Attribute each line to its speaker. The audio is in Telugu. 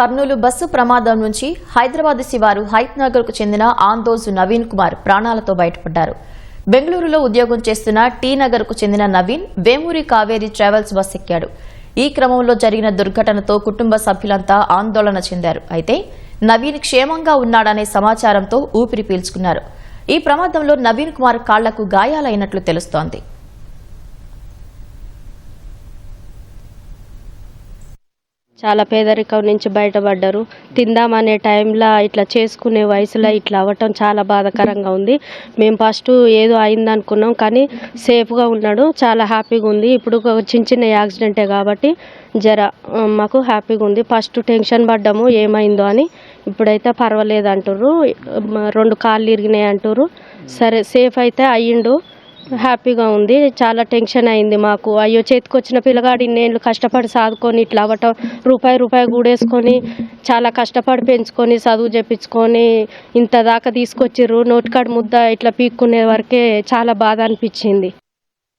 Speaker 1: కర్నూలు బస్సు ప్రమాదం నుంచి హైదరాబాద్ శివారు హైత్ నగర్కు చెందిన ఆందోజు నవీన్ కుమార్ ప్రాణాలతో బయటపడ్డారు. బెంగళూరులో ఉద్యోగం చేస్తున్న టీ నగర్కు చెందిన నవీన్ వేమూరి కావేరి ట్రావెల్స్ బస్ ఎక్కాడు ఈ క్రమంలో జరిగిన దుర్ఘటనతో కుటుంబ సభ్యులంతా ఆందోళన చెందారు. అయితే నవీన్ క్షేమంగా ఉన్నాడనే సమాచారంతో ఊపిరి పీల్చుకున్నారు. ఈ ప్రమాదంలో నవీన్ కుమార్ కాళ్ళకు గాయాలైనట్లు తెలుస్తోంది.
Speaker 2: చాలా పేదరికం నుంచి బయటపడ్డారు. తిందామనే టైంలో ఇట్లా చేసుకునే వయసులో ఇట్లా అవ్వటం చాలా బాధాకరంగా ఉంది. మేము ఫస్ట్ ఏదో అయింది అనుకున్నాం కానీ సేఫ్గా ఉన్నాడు. చాలా హ్యాపీగా ఉంది. ఇప్పుడు చిన్న చిన్న యాక్సిడెంటే కాబట్టి జర మాకు హ్యాపీగా ఉంది. ఫస్ట్ టెన్షన్ పడ్డాము. ఏమైందో అని ఇప్పుడైతే పర్వాలేదు అంటుర్రు రెండు కాళ్ళు ఇరిగినాయి అంటుర్రు. సరే సేఫ్ అయితే అయ్యిండు. హ్యాపీగా ఉంది. చాలా టెన్షన్ అయింది మాకు. అయ్యో చేతికొచ్చిన పిల్లగాడు ఇన్నేళ్ళు కష్టపడి సాదుకొని ఇట్లా అవ్వటం రూపాయి రూపాయి గూడేసుకొని చాలా కష్టపడి పెంచుకొని చదువు చెప్పించుకొని ఇంత దాకా తీసుకొచ్చిర్రు. నోటికాడు ముద్ద ఇట్లా పీక్కునే వరకే చాలా బాధ అనిపించింది.